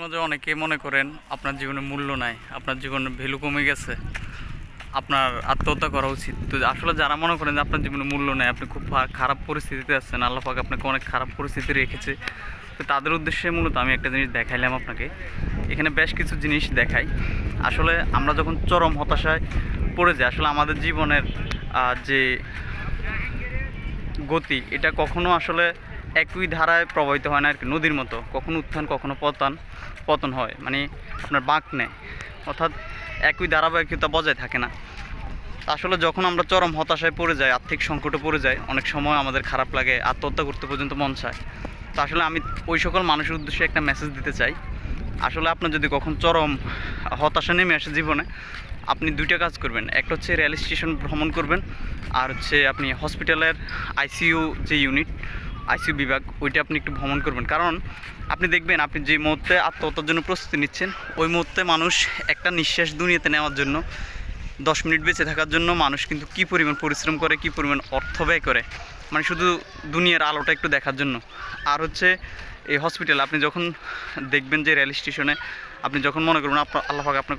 মধ্যে অনেকে মনে করেন আপনার জীবনে মূল্য নাই, আপনার জীবনে ভ্যালু কমে গেছে, আপনার আত্মহত্যা করা উচিত। তো আসলে যারা মনে করেন যে আপনার জীবনে মূল্য নেই, আপনি খুব খারাপ পরিস্থিতিতে আছেন, আল্লাহ পাক আপনাকে অনেক খারাপ পরিস্থিতি রেখেছে। তো তাদের উদ্দেশ্যে মূলত আমি একটা জিনিস দেখাইলাম আপনাকে। এখানে বেশ কিছু জিনিস দেখাই। আসলে আমরা যখন চরম হতাশায় পড়ে যাই, আসলে আমাদের জীবনের যে গতি, এটা কখনো আসলে একই ধারায় প্রবাহিত হয় না আর কি, নদীর মতো। কখনো উত্থান, কখনো পতন পতন হয় মানে আপনার বাঁক নেয় অর্থাৎ একই ধারাবাহিকতা বজায় থাকে না। আসলে যখন আমরা চরম হতাশায় পড়ে যাই, আর্থিক সংকটে পড়ে যাই, অনেক সময় আমাদের খারাপ লাগে, আত্মহত্যা করতে পর্যন্ত মন চায়। তো আসলে আমি ওই সকল মানুষের উদ্দেশ্যে একটা মেসেজ দিতে চাই। আসলে আপনার যদি কখন চরম হতাশা নেমে আসে জীবনে, আপনি দুইটা কাজ করবেন। একটা হচ্ছে রেল স্টেশন ভ্রমণ করবেন, আর হচ্ছে আপনি হসপিটালের আইসিইউ যে ইউনিট আইসিইউ বিভাগ, ওইটা আপনি একটু ভ্রমণ করবেন। কারণ আপনি দেখবেন, আপনি যে মুহূর্তে আত্মহত্যার জন্য প্রস্তুতি নিচ্ছেন, ওই মুহূর্তে মানুষ একটা নিঃশ্বাস দুনিয়াতে নেওয়ার জন্য, দশ মিনিট বেঁচে থাকার জন্য মানুষ কিন্তু কী পরিমাণ পরিশ্রম করে, কী পরিমাণ অর্থ ব্যয় করে মানে শুধু দুনিয়ার আলোটা একটু দেখার জন্য। আর হচ্ছে, এই হসপিটাল আপনি যখন দেখবেন যে রেল স্টেশনে আপনি যখন মনে করবেন আপনার আল্লাহ পাক আপনাকে